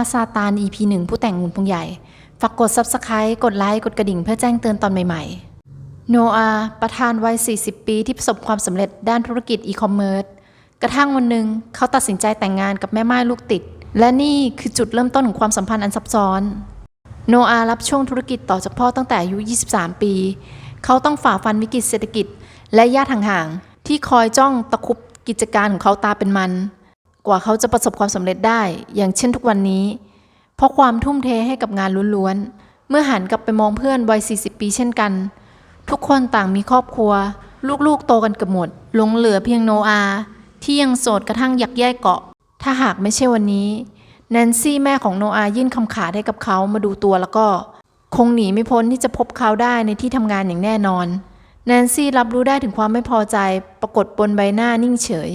าซาตาน EP 1ผู้แต่งหุ่นพงใหญ่ ฝากกด Subscribe กดไลค์กดกระดิ่งเพื่อแจ้งเตือนตอนใหม่ๆ โนอาประธานวัย 40 ปีที่ประสบความสำเร็จด้านธุรกิจอีคอมเมิร์ซกระทั่งวันหนึ่งเขาตัดสินใจแต่งงานกับแม่ไม้ลูกติด และนี่คือจุดเริ่มต้นของความสัมพันธ์อันซับซ้อน โนอารับช่วงธุรกิจต่อจากพ่อตั้งแต่อายุ 23 ปี เขาต้องฝ่าฟันวิกฤตเศรษฐกิจ และญาติห่างๆที่คอยจ้องตะคุบกิจการของเขาตาเป็นมัน กว่าเขาจะประสบความสำเร็จได้ อย่างเช่นทุกวันนี้ เพราะความทุ่มเทให้กับงานล้วนๆ เมื่อหันกลับไปมองเพื่อนวัย 40 ปีเช่นกัน ทุกคนต่างมีครอบครัว ลูกๆโตกันเกือบหมด หลงเหลือเพียงโนอา ที่ยังโสดกระทั่งยักแย่เกาะ ถ้าหากไม่ใช่วันนี้แนนซี่แม่ของโนอายื่นคำขาดให้กับเขามาดูตัวแล้วก็ คงหนีไม่พ้นที่จะพบเขาได้ในที่ทำงานอย่างแน่นอน แนนซี่รับรู้ได้ถึงความไม่พอใจ ปรากฏบนใบหน้านิ่งเฉย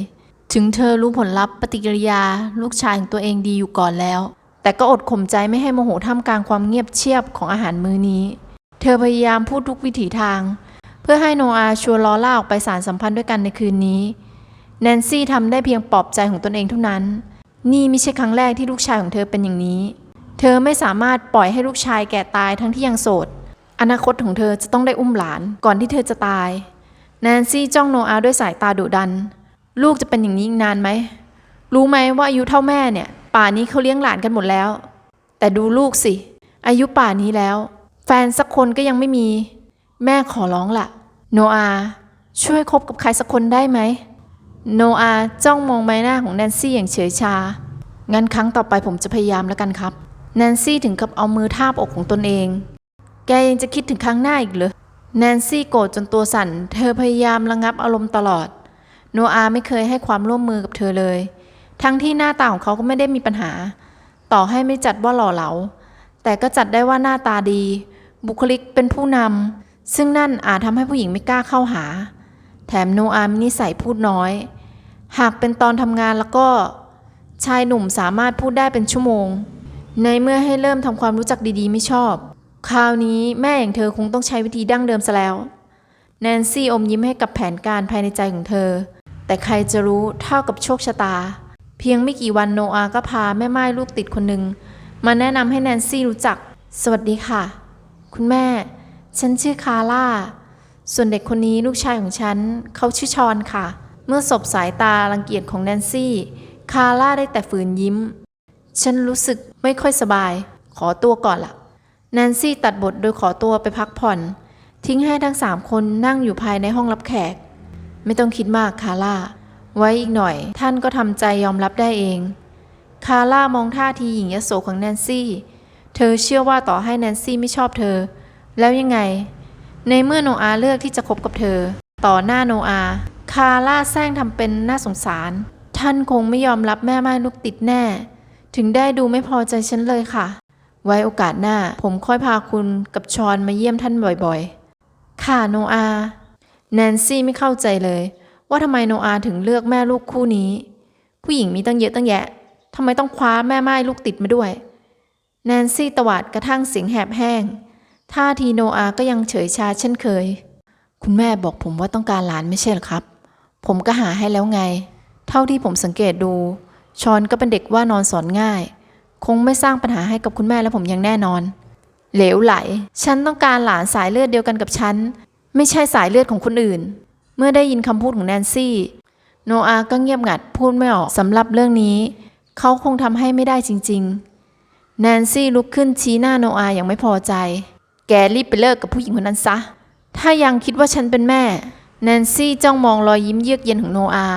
ถึงเธอรู้ผลลัพธ์ปฏิกิริยาลูกชายของตัวเองดีอยู่ก่อนแล้ว แต่ก็อดข่มใจไม่ให้โมโหท่ามกลางความเงียบเชียบของอาหารมื้อนี้ เธอพยายามพูดทุกวิถีทาง เพื่อให้โนอาชวนลอล่าออกไปสารสัมพันธ์ด้วยกันในคืนนี้ แนนซี่ทำได้เพียงปลอบใจของตนเองเท่านั้น นี่ไม่ใช่ครั้งแรกที่ลูกชายของเธอเป็นอย่างนี้ เธอไม่สามารถปล่อยให้ลูกชายแก่ตายทั้งที่ยังโสด อนาคตของเธอจะต้องได้อุ้มหลานก่อนที่เธอจะตาย แนนซี่จ้องโนอาด้วยสายตาดุดัน ลูกจะเป็นอย่างนี้อีกนานไหม รู้ไหมว่าอายุเท่าแม่เนี่ย ป่านนี้เขาเลี้ยงหลานกันหมดแล้ว แต่ดูลูกสิ อายุป่านนี้แล้ว แฟนสักคนก็ยังไม่มี แม่ขอร้องละโนอาช่วยคบกับใครสักคนได้ไหม โนอาจ้องมองใบหน้าของแนนซี่อย่างเฉยชา งั้นครั้งต่อไปผมจะพยายามแล้วกันครับ แนนซี่ถึงกับเอามือทาบอกของตนเอง แกยังจะคิดถึงครั้งหน้าอีกเหรอ แนนซี่โกรธจนตัวสั่น เธอพยายามระงับอารมณ์ตลอด โนอาไม่เคยให้ความร่วมมือกับเธอเลย ทั้งที่หน้าตาของเขาก็ไม่ได้มีปัญหา ต่อให้ไม่จัดว่าหล่อเหลา แต่ก็จัดได้ว่าหน้าตาดี บุคลิกเป็นผู้นำ ซึ่งนั่นอาจทำให้ผู้หญิงไม่กล้าเข้าหา แถมโนอามีนิสัยพูดน้อย หากเป็นตอนทำงานแล้วก็ ชายหนุ่มสามารถพูดได้เป็นชั่วโมง ในเมื่อให้เริ่มทำความรู้จักดีๆ ไม่ชอบ คราวนี้แม่อย่างเธอคงต้องใช้วิธีดั้งเดิมซะแล้ว แนนซี่อมยิ้มให้กับแผนการภายในใจของเธอ แต่ใครจะรู้เท่ากับโชคชะตา เพียงไม่กี่วันโนอาก็พาแม่ไม้ลูกติดคนหนึ่งมาแนะนำให้แนนซี่รู้จัก สวัสดีค่ะ คุณแม่ ฉันชื่อคาร่า ส่วนเด็กคนนี้ลูกชายของฉัน เขาชื่อชอนค่ะ เมื่อสบสายตารังเกียจของแนนซี่ คาร่าได้แต่ฝืนยิ้ม ฉันรู้สึกไม่ค่อยสบาย ขอตัวก่อนละแนนซี่ตัดบทโดยขอตัวไปพักผ่อน ทิ้งให้ทั้งสามคนนั่งอยู่ภายในห้องรับแขก ไม่ต้องคิดมากคาร่า ไว้อีกหน่อย ท่านก็ทำใจยอมรับได้เอง คาร่ามองท่าทีหญิงยโสของแนนซี่ เธอเชื่อว่าต่อให้แนนซี่ไม่ชอบเธอ แล้วยังไง ในเมื่อโนอาเลือกที่จะคบกับเธอ ต่อหน้าโนอาคาร่าแซงทำเป็นน่าสงสาร ท่านคงไม่ยอมรับแม่ไม้ลูกติดแน่ ถึงได้ดูไม่พอใจฉันเลยค่ะ ไว้โอกาสหน้าผมค่อยพาคุณกับชอนมาเยี่ยมท่านบ่อยๆ ค่ะโนอา แนนซี่ไม่เข้าใจเลย ว่าทำไมโนอาถึงเลือกแม่ลูกคู่นี้ ผู้หญิงมีตั้งเยอะตั้งแยะทำไมต้องคว้าแม่ไม้ลูกติดมาด้วย แนนซี่ตวาดกระทั่งเสียงแหบแห้ง ท่าทีโนอาก็ยังเฉยชาเช่นเคย คุณแม่บอกผมว่าต้องการหลานไม่ใช่หรอครับ ผมก็หาให้แล้วไง เท่าที่ผมสังเกตดู ชอนก็เป็นเด็กว่านอนสอนง่าย คงไม่สร้างปัญหาให้กับคุณแม่และผมอย่างแน่นอน เหลวไหล ฉันต้องการหลานสายเลือดเดียวกันกับฉัน ไม่ใช่สายเลือดของคนอื่น เมื่อได้ยินคำพูดของแนนซี่ โนอาก็เงียบงัดพูดไม่ออกสำหรับเรื่องนี้ เขาคงทำให้ไม่ได้จริง ๆ แนนซี่ลุกขึ้นชี้หน้าโนอาอย่างไม่พอใจ แกรีบไปเลิกกับผู้หญิงคนนั้นซะ ถ้ายังคิดว่าฉันเป็นแม่ แนนซี่จ้องมองรอยยิ้มเยือกเย็นของโนอา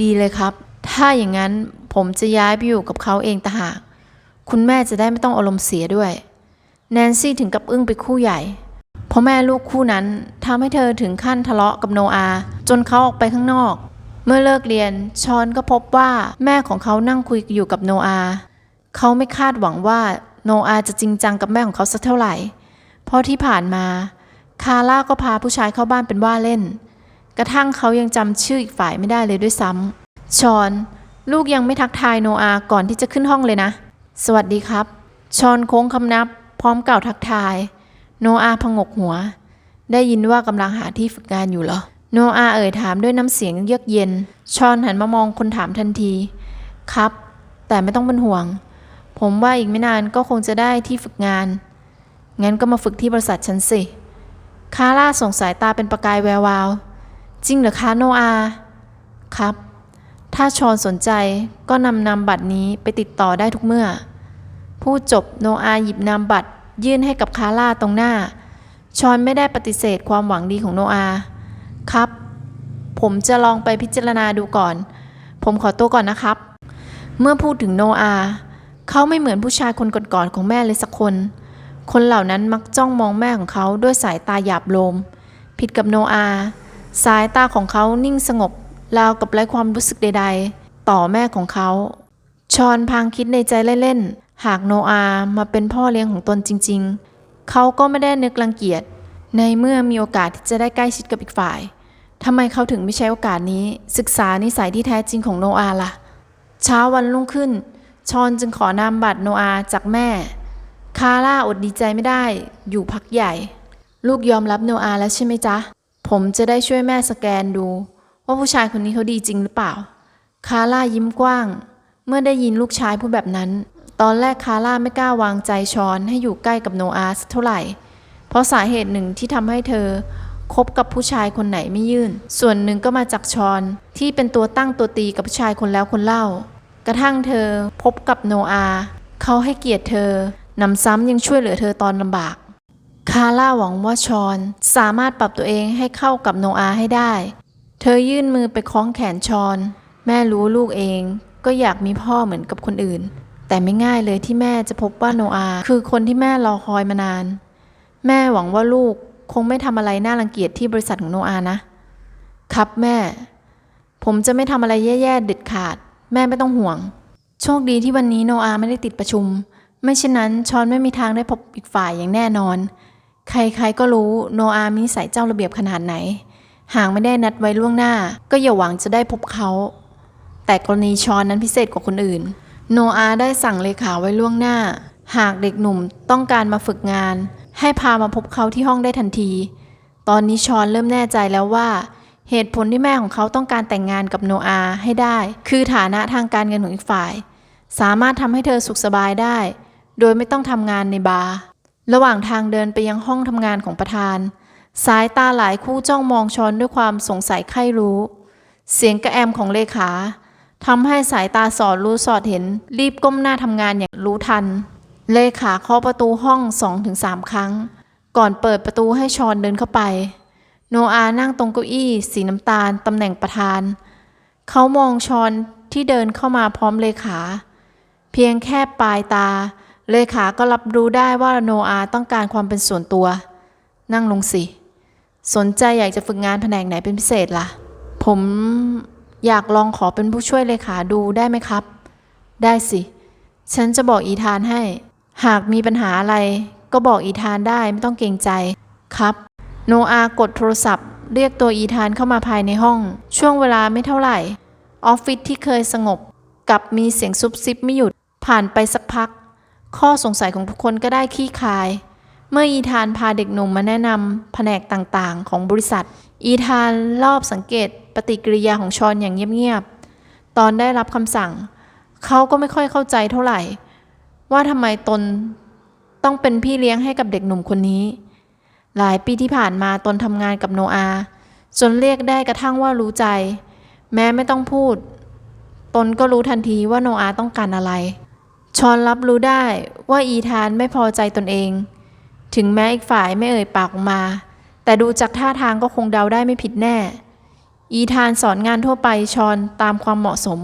ดีเลยครับ ถ้าอย่างนั้นผมจะย้ายไปอยู่กับเขาเองต่างหาก คุณแม่จะได้ไม่ต้องอารมณ์เสียด้วย แนนซี่ถึงกับอึ้งไปคู่ใหญ่ พราะแม่ลูกคู่นั้นทำให้เธอถึงขั้นทะเลาะกับโนอา จนเขาออกไปข้างนอก เมื่อเลิกเรียนชอนก็พบว่าแม่ของเขานั่งคุยอยู่กับโนอาเขาไม่คาดหวังว่าโนอาจะจริงจังกับแม่ของเขาสักเท่าไหร่ เพราะที่ผ่านมา คาร่าก็พาผู้ชายเข้าบ้านเป็นว่าเล่น กระทั่งเขายังจำชื่ออีกฝ่ายไม่ได้เลยด้วยซ้ำชอน ลูกยังไม่ทักทายโนอาก่อนที่จะขึ้นห้องเลยนะ สวัสดีครับ ชอนโค้งคำนับ พร้อมกล่าวทักทาย โนอาพงกหัว ได้ยินว่ากำลังหาที่ฝึกงานอยู่เหรอ โนอาเอ่ยถามด้วยน้ำเสียงเยือกเย็น ชอนหันมามองคนถามทันที ครับ แต่ไม่ต้องเป็นห่วง ผมว่าอีกไม่นานก็คงจะได้ที่ฝึกงาน งั้นก็มาฝึกที่บริษัทฉันสิ คาร่าส่งสายตาเป็นประกายแวววาว จริงเหรอคะโนอา ครับ ถ้าชอนสนใจก็นำนามบัตรนี้ไปติดต่อได้ทุกเมื่อพูดจบโนอาหยิบนามบัตร ยื่นให้กับคาร่าตรงหน้า ชอนไม่ได้ปฏิเสธความหวังดีของโนอา ครับ ผมจะลองไปพิจารณาดูก่อน ผมขอตัวก่อนนะครับ เมื่อพูดถึงโนอา เขาไม่เหมือนผู้ชายคนก่อนๆของแม่เลยสักคน คนเหล่านั้นมักจ้องมองแม่ของเขาด้วยสายตาหยาบโลม ผิดกับโนอา สายตาของเขานิ่งสงบราวกับไร้ความรู้สึกใด ๆ ต่อแม่ของเขา ชอนพางคิดในใจเล่นๆ หากโนอามาเป็นพ่อเลี้ยงของตนจริง ๆ เขาก็ไม่ได้นึกรังเกียจ ในเมื่อมีโอกาสที่จะได้ใกล้ชิดกับอีกฝ่ายทำไมเขาถึงไม่ใช้โอกาสนี้ ศึกษานิสัยที่แท้จริงของโนอาล่ะ เช้าวันรุ่งขึ้น ชอนจึงขอนามบัตรโนอาจากแม่ คาร่าอดดีใจไม่ได้ อยู่พักใหญ่ ลูกยอมรับโนอาแล้วใช่ไหมจ๊ะ ผมจะได้ช่วยแม่สแกนดู ว่าผู้ชายคนนี้เขาดีจริงหรือเปล่า คาร่ายิ้มกว้าง เมื่อได้ยินลูกชายพูดแบบนั้น ตอนแรกคาร่าไม่กล้าวางใจชอนให้อยู่ใกล้กับโนอาสเท่าไหร่ เพราะสาเหตุหนึ่งที่ทำให้เธอคบกับผู้ชายคนไหนไม่ยื่น ส่วนหนึ่งก็มาจากชอนที่เป็นตัวตั้งตัวตีกับผู้ชายคนแล้วคนเล่า กระทั่งเธอพบกับโนอา เขาให้เกียรติเธอนำซ้ำยังช่วยเหลือเธอตอนลำบาก คาร่าหวังว่าชอนสามารถปรับตัวเองให้เข้ากับโนอาให้ได้ เธอยื่นมือไปคล้องแขนชอน แม่รู้ลูกเองก็อยากมีพ่อเหมือนกับคนอื่น แต่ไม่ง่ายเลยที่แม่จะพบว่าโนอาคือคนที่แม่รอคอยมานาน แม่หวังว่าลูกคงไม่ทำอะไรน่ารังเกียจที่บริษัทของโนอานะ ครับแม่ ผมจะไม่ทำอะไรแย่ๆเด็ดขาด แม่ไม่ต้องห่วง โชคดีที่วันนี้โนอาไม่ได้ติดประชุม ไม่เช่นนั้นชอนไม่มีทางได้พบอีกฝ่ายอย่างแน่นอน ใครๆก็รู้โนอามีนิสัยเจ้าระเบียบขนาดไหน หากไม่ได้นัดไว้ล่วงหน้า ก็อย่าหวังจะได้พบเขา แต่กรณีชอนนั้นพิเศษกว่าคนอื่น โนอาได้สั่งเลขาไว้ล่วงหน้า หากเด็กหนุ่มต้องการมาฝึกงาน ให้พามาพบเขาที่ห้องได้ทันที ตอนนี้ชอนเริ่มแน่ใจแล้วว่า เหตุผลที่แม่ของเขาต้องการแต่งงานกับโนอาให้ได้ คือฐานะทางการเงินของอีกฝ่าย สามารถทำให้เธอสุขสบายได้ โดยไม่ต้องทำงานในบาร์ระหว่างทางเดินไปยังห้องทำงานของประธาน สายตาหลายคู่จ้องมองชอนด้วยความสงสัยใคร่รู้ เสียงกระแอมของเลขา ทำให้สายตาสอดรู้สอดเห็น รีบก้มหน้าทำงานอย่างรู้ทัน เลขาเคาะประตูห้องสองถึงสามครั้ง ก่อนเปิดประตูให้ชอนเดินเข้าไป โนอานั่งตรงเก้าอี้ สีน้ำตาลตำแหน่งประธาน เขามองชอนที่เดินเข้ามาพร้อมเลขา เพียงแค่ปลายตา เลขาก็รับรู้ได้ว่าโนอาต้องการความเป็นส่วนตัว นั่งลงสิ สนใจอยากจะฝึกงานแผนกไหนเป็นพิเศษล่ะ ผม อยากลองขอเป็นผู้ช่วยเลขาดูได้ไหมครับ ได้สิ ฉันจะบอกอีธานให้ หากมีปัญหาอะไร ก็บอกอีธานได้ไม่ต้องเกรงใจ ครับ โนอากดโทรศัพท์ เรียกตัวอีธานเข้ามาภายในห้อง ช่วงเวลาไม่เท่าไหร่ ออฟฟิศที่เคยสงบกลับมีเสียงซุบซิบไม่หยุด ผ่านไปสักพัก ข้อสงสัยของทุกคนก็ได้คลี่คาย เมื่ออีธานพาเด็กหนุ่มมาแนะนำแผนกต่างๆ ของบริษัท อีธานรอบสังเกตปฏิกิริยาของชอนอย่างเงียบๆ ตอนได้รับคำสั่ง เขาก็ไม่ค่อยเข้าใจเท่าไหร่ ว่าทำไมตนต้องเป็นพี่เลี้ยงให้กับเด็กหนุ่มคนนี้ หลายปีที่ผ่านมาตนทำงานกับโนอาจนเรียกได้กระทั่งว่ารู้ใจ แม้ไม่ต้องพูด ตนก็รู้ทันทีว่าโนอาต้องการอะไร ชอนรับรู้ได้ว่าอีธานไม่พอใจตนเอง ถึงแม้อีกฝ่ายไม่เอ่ยปากออกมา แต่ดูจากท่าทางก็คงเดาได้ไม่ผิดแน่ อีธานสอนงานทั่วไปชอนตามความเหมาะสม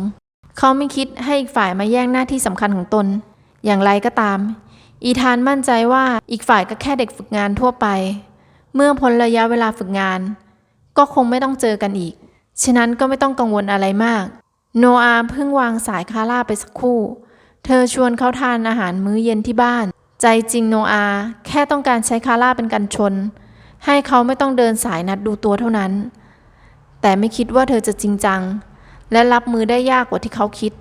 เขาไม่คิดให้อีกฝ่ายมาแย่งหน้าที่สำคัญของตน อย่างไรก็ตาม อีธานมั่นใจว่าอีกฝ่ายก็แค่เด็กฝึกงานทั่วไป เมื่อพ้นระยะเวลาฝึกงาน ก็คงไม่ต้องเจอกันอีก ฉะนั้นก็ไม่ต้องกังวลอะไรมาก โนอาเพิ่งวางสายคาร่าไปสักครู่ เธอชวนเขาทานอาหารมื้อเย็นที่บ้าน ใจจริงโนอาแค่ต้องการใช้คาร่าเป็นกันชน ให้เขาไม่ต้องเดินสายนัดดูตัวเท่านั้น แต่ไม่คิดว่าเธอจะจริงจัง และรับมือได้ยากกว่าที่เขาคิด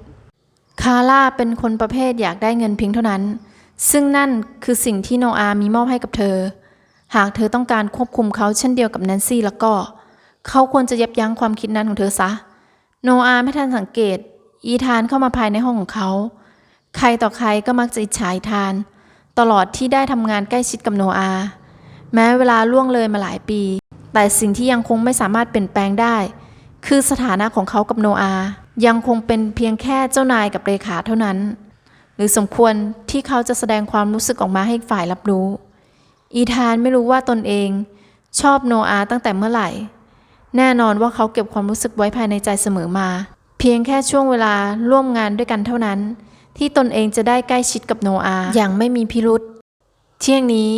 คาร่าเป็นคนประเภทอยากได้เงินเพียงเท่านั้น ซึ่งนั่นคือสิ่งที่โนอามีมอบให้กับเธอ หากเธอต้องการควบคุมเขาเช่นเดียวกับแนนซี่แล้วก็ เขาควรจะยับยั้งความคิดนั้นของเธอซะ โนอาไม่ทันสังเกต อีธานเข้ามาภายในห้องของเขา ใครต่อใครก็มักจะอิจฉาอีธาน ตลอดที่ได้ทำงานใกล้ชิดกับโนอา แม้เวลาล่วงเลยมาหลายปี แต่สิ่งที่ยังคงไม่สามารถเปลี่ยนแปลงได้ คือสถานะของเขากับโนอา ยังคงเป็นเพียงแค่เจ้านายกับเลขาเท่านั้น หรือสมควรที่เขาจะแสดงความรู้สึกออกมาให้ฝ่ายรับรู้ อีธานไม่รู้ว่าตนเองชอบโนอาตั้งแต่เมื่อไหร่ แน่นอนว่าเขาเก็บความรู้สึกไว้ภายในใจเสมอมา เพียงแค่ช่วงเวลาร่วมงานด้วยกันเท่านั้น ที่ตนเองจะได้ใกล้ชิดกับโนอาอย่างไม่มีพิรุษเที่ยงนี้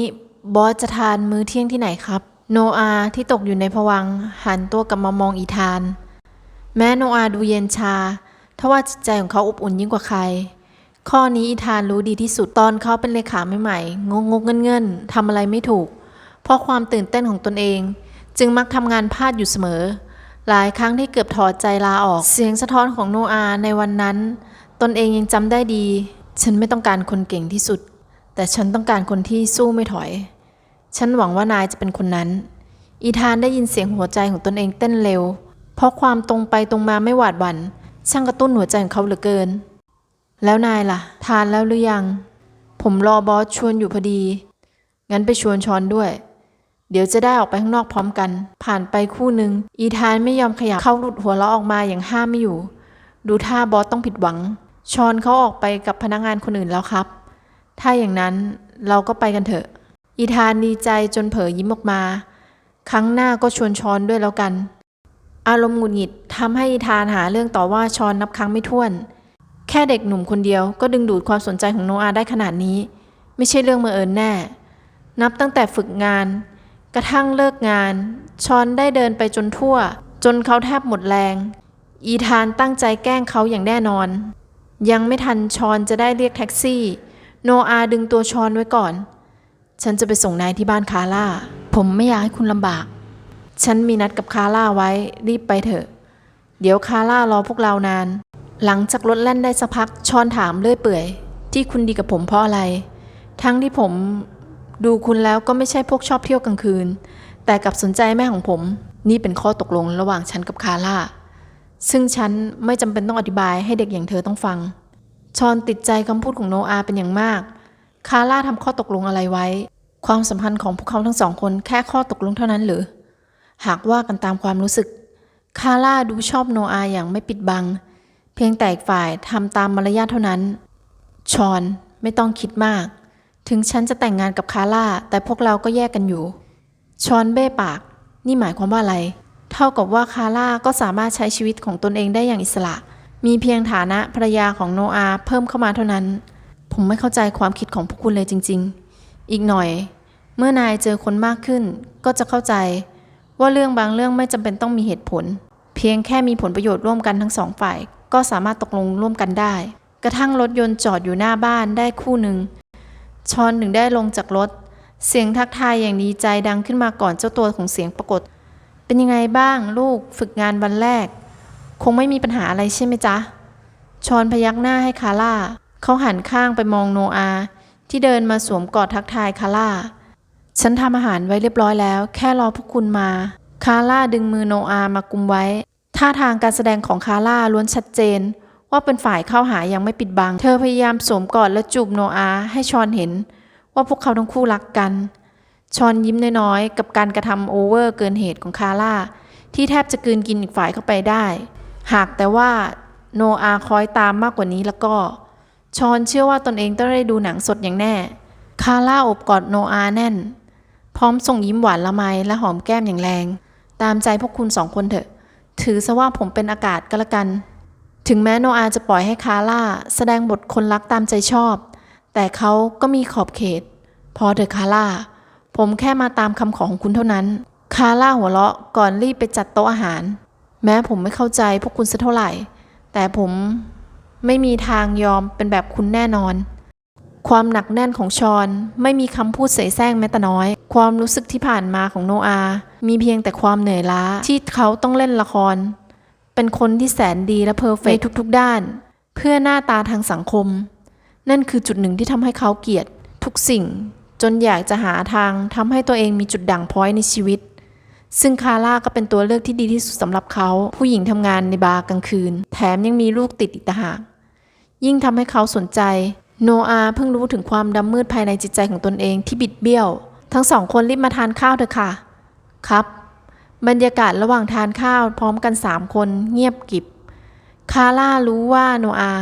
บอสจะทานมื้อเที่ยงที่ไหนครับ โนอาที่ตกอยู่ในภวังค์หันตัวกลับมามองอีธาน แม้โนอาดูเย็นชาทว่าจิตใจของเขาอบอุ่นยิ่งกว่าใคร ข้อนี้อีธานรู้ดีที่สุดตอนเขาเป็นเลขาใหม่ๆงงงเงินเงินๆทำอะไรไม่ถูก เพราะความตื่นเต้นของตนเอง จึงมักทำงานพลาดอยู่เสมอ หลายครั้งที่เกือบถอดใจลาออก เสียงสะท้อนของโนอาในวันนั้น ตนเองยังจำได้ดี ฉันไม่ต้องการคนเก่งที่สุด แต่ฉันต้องการคนที่สู้ไม่ถอย ฉันหวังว่านายจะเป็นคนนั้น อีธานได้ยินเสียงหัวใจของตนเองเต้นเร็ว เพราะความตรงไปตรงมาไม่หวาดหวั่นช่างกระตุ้นหัวใจของเขาเหลือเกิน แล้วนายล่ะ ทานแล้วหรือยัง ผมรอบอสชวนอยู่พอดี งั้นไปชวนชอนด้วย เดี๋ยวจะได้ออกไปข้างนอกพร้อมกัน ผ่านไปคู่หนึ่งอีธานไม่ยอมขยับเขาหลุดหัวเราะออกมาอย่างห้ามไม่อยู่ ดูท่าบอสต้องผิดหวัง ชอนเขาออกไปกับพนักงานคนอื่นแล้วครับ ถ้าอย่างนั้นเราก็ไปกันเถอะ อีธานดีใจจนเผลอยิ้มออกมา ครั้งหน้าก็ชวนชอนด้วยแล้วกัน อารมณ์หงุดหงิดทำให้อีธานหาเรื่องต่อว่าชอนนับครั้งไม่ถ้วน แค่เด็กหนุ่มคนเดียวก็ดึงดูดความสนใจของโนอาได้ขนาดนี้ ไม่ใช่เรื่องมือเอิญแน่ นับตั้งแต่ฝึกงาน กระทั่งเลิกงาน ชอนได้เดินไปจนทั่ว จนเขาแทบหมดแรง อีธานตั้งใจแกล้งเขาอย่างแน่นอน ยังไม่ทันชอนจะได้เรียกแท็กซี่ โนอาดึงตัวชอนไว้ก่อน ฉันจะไปส่งนายที่บ้านคาร่า ผมไม่อยากให้คุณลำบาก ฉันมีนัดกับคาร่าไว้ รีบไปเถอะ เดี๋ยวคาร่ารอพวกเรานาน หลังจากรถแล่นได้สักพัก ชอนถามเลื่อยเปื่อย ที่คุณดีกับผมเพราะอะไร ทั้งที่ผมดูคุณแล้วก็ไม่ใช่พวกชอบเที่ยวกลางคืน แต่กับสนใจแม่ของผม นี่เป็นข้อตกลงระหว่างฉันกับคาร่า ซึ่งฉันไม่จำเป็นต้องอธิบายให้เด็กอย่างเธอต้องฟัง ชอนติดใจคำพูดของโนอาเป็นอย่างมาก คาร่าทำข้อตกลงอะไรไว้ ความสัมพันธ์ของพวกเขาทั้งสองคนแค่ข้อตกลงเท่านั้นหรือ หากว่ากันตามความรู้สึก คาร่าดูชอบโนอาอย่างไม่ปิดบัง เพียงแต่อีกฝ่ายทำตามมารยาทเท่านั้น ชอนไม่ต้องคิดมาก ถึงฉันจะแต่งงานกับคาร่าแต่พวกเราก็แยกกันอยู่ ชอนเบ้ปาก นี่หมายความว่าอะไร เท่ากับว่าคาร่าก็สามารถใช้ชีวิตของตนเองได้อย่างอิสระ มีเพียงฐานะภรรยาของโนอาเพิ่มเข้ามาเท่านั้น ผมไม่เข้าใจความคิดของพวกคุณเลยจริง ๆ อีกหน่อย เมื่อนายเจอคนมากขึ้น ก็จะเข้าใจ ว่าเรื่องบางเรื่องไม่จำเป็นต้องมีเหตุผล เพียงแค่มีผลประโยชน์ร่วมกันทั้งสองฝ่าย ก็สามารถตกลงร่วมกันได้ กระทั่งรถยนต์จอดอยู่หน้าบ้านได้คู่หนึ่งชอนถึงได้ลงจากรถ เสียงทักทายอย่างดีใจดังขึ้นมาก่อนเจ้าตัวของเสียงปรากฏ เป็นยังไงบ้างลูกฝึกงานวันแรก คงไม่มีปัญหาอะไรใช่ไหมจ๊ะ ชอนพยักหน้าให้คาร่า เขาหันข้างไปมองโนอา ที่เดินมาสวมกอดทักทายคาร่า ฉันทำอาหารไว้เรียบร้อยแล้ว แค่รอพวกคุณมา คาร่าดึงมือโนอามากุมไว้ ท่าทางการแสดงของคาร่าล้วนชัดเจน ว่าเป็นฝ่ายเข้าหายังไม่ปิดบัง เธอพยายามสวมกอดและจูบโนอาให้ชอนเห็น ว่าพวกเขาทั้งคู่รักกัน ชอนยิ้มน้อยๆ กับการกระทำโอเวอร์เกินเหตุของคาร่า ที่แทบจะกืนกินอีกฝ่ายเข้าไปได้ หากแต่ว่าโนอาคอยตามมากกว่านี้แล้วก็ ชอนเชื่อว่าตนเองต้องได้ดูหนังสดอย่างแน่ คาร่าอบกอดโนอาแน่น พร้อมส่งยิ้มหวานละไมและหอมแก้มอย่างแรง ตามใจพวกคุณสองคนเถอะ ถือซะว่าผมเป็นอากาศก็แล้วกัน ถึงแม้โนอาจะปล่อยให้คาร่าแสดงบทคนรักตามใจชอบ แต่เขาก็มีขอบเขต พอเถอะคาร่า ผมแค่มาตามคำขอของคุณเท่านั้น คาร่าหัวเราะก่อนรีบไปจัดโต๊ะอาหาร แม้ผมไม่เข้าใจพวกคุณสักเท่าไหร่ แต่ผมไม่มีทางยอมเป็นแบบคุณแน่นอน ความหนักแน่นของชอนไม่มีคำพูดเสแสร้งแม้แต่น้อย ความรู้สึกที่ผ่านมาของโนอา มีเพียงแต่ความเหนื่อยล้าที่เขาต้องเล่นละคร เป็นคนที่แสนดีและเพอร์เฟกต์ในทุกๆด้าน เพื่อหน้าตาทางสังคม นั่นคือจุดหนึ่งที่ทำให้เขาเกลียดทุกสิ่ง จนอยากจะหาทางทำให้ตัวเองมีจุดด่างพร้อยในชีวิต ซึ่งคาร่าก็เป็นตัวเลือกที่ดีที่สุดสำหรับเขา ผู้หญิงทำงานในบาร์กลางคืน แถมยังมีลูกติดอีกต่างหาก ยิ่งทำให้เขาสนใจ โนอาเพิ่งรู้ถึงความดำมืดภายในจิตใจของตนเองที่บิดเบี้ยว ทั้งสองคนรีบมาทานข้าวเถอะค่ะ ครับ บรรยากาศระหว่างทานข้าวพร้อมกันสามคนเงียบกริบ คาร่ารู้ว่าโนอา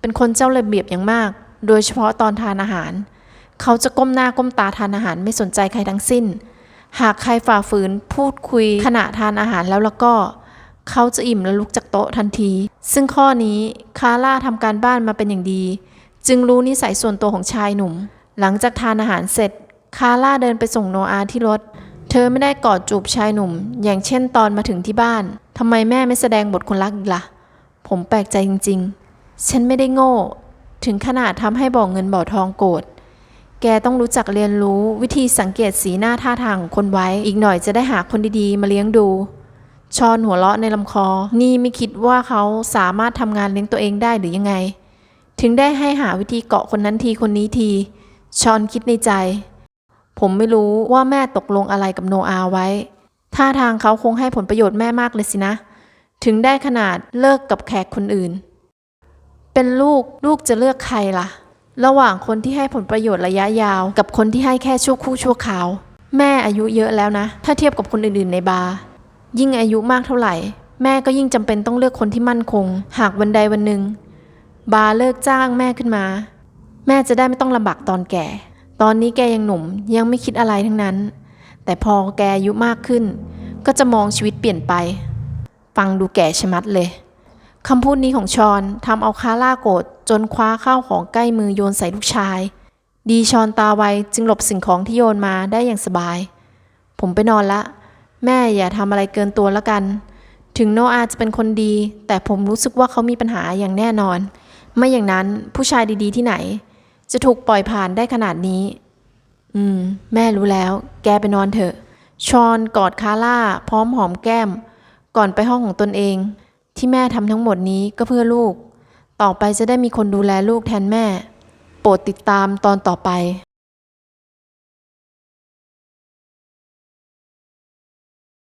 เป็นคนเจ้าระเบียบอย่างมาก โดยเฉพาะตอนทานอาหาร เขาจะก้มหน้าก้มตาทานอาหารไม่สนใจใครทั้งสิ้น หากใครฝ่าฝืนพูดคุยขณะทานอาหารแล้วแล้วก็ เขาจะอิ่มและลุกจากโต๊ะทันที ซึ่งข้อนี้คาร่าทำการบ้านมาเป็นอย่างดี จึงรู้นิสัยส่วนตัวของชายหนุ่ม หลังจากทานอาหารเสร็จ คาร่าเดินไปส่งโนอาที่รถ เธอไม่ได้กอดจูบชายหนุ่ม อย่างเช่นตอนมาถึงที่บ้านทำไมแม่ไม่แสดงบทคนรักอีกล่ะ ผมแปลกใจจริง ๆ ฉันไม่ได้โง่ ถึงขนาดทำให้บ่อเงินบ่อทองโกรธ แกต้องรู้จักเรียนรู้วิธีสังเกตสีหน้าท่าทางของคนไว้ อีกหน่อยจะได้หาคนดีๆ มาเลี้ยงดู ชอนหัวเราะในลำคอ นี่ไม่คิดว่าเขาสามารถทำงานเลี้ยงตัวเองได้หรือยังไง ถึงได้ให้หาวิธีเกาะคนนั้นทีคนนี้ที ชอนคิดในใจ ผมไม่รู้ว่าแม่ตกลงอะไรกับโนอาไว้ ท่าทางเขาคงให้ผลประโยชน์แม่มากเลยสินะ ถึงได้ขนาดเลิกกับแขกคนอื่น เป็นลูกลูกจะเลือกใครล่ะ ระหว่างคนที่ให้ผลประโยชน์ระยะยาว กับคนที่ให้แค่ชั่วคู่ชั่วคราว แม่อายุเยอะแล้วนะ ถ้าเทียบกับคนอื่นๆในบาร์ยิ่งอายุมากเท่าไหร่ แม่ก็ยิ่งจำเป็นต้องเลือกคนที่มั่นคง หากวันใดวันหนึ่ง บาร์เลิกจ้างแม่ขึ้นมา แม่จะได้ไม่ต้องลำบากตอนแก่ ตอนนี้แกยังหนุ่มยังไม่คิดอะไรทั้งนั้น แต่พอแกอายุมากขึ้น ก็จะมองชีวิตเปลี่ยนไป ฟังดูแก่ชะมัดเลย คำพูดนี้ของชอนทำเอาคาร่าโกรธจนคว้าข้าวของใกล้มือโยนใส่ลูกชาย ดีชอนตาไวจึงหลบสิ่งของที่โยนมาได้อย่างสบาย ผมไปนอนละ แม่อย่าทำอะไรเกินตัวละกัน ถึงโนอาจะเป็นคนดี แต่ผมรู้สึกว่าเขามีปัญหาอย่างแน่นอน ไม่อย่างนั้นผู้ชายดีๆที่ไหน จะถูกปล่อยผ่านได้ขนาดนี้ อืม แม่รู้แล้ว แกไปนอนเถอะ ชอนกอดคาร่าพร้อมหอมแก้ม ก่อนไปห้องของตนเอง ที่แม่ทำทั้งหมดนี้ก็เพื่อลูก ต่อไปจะได้มีคนดูแลลูกแทนแม่ โปรดติดตามตอนต่อไป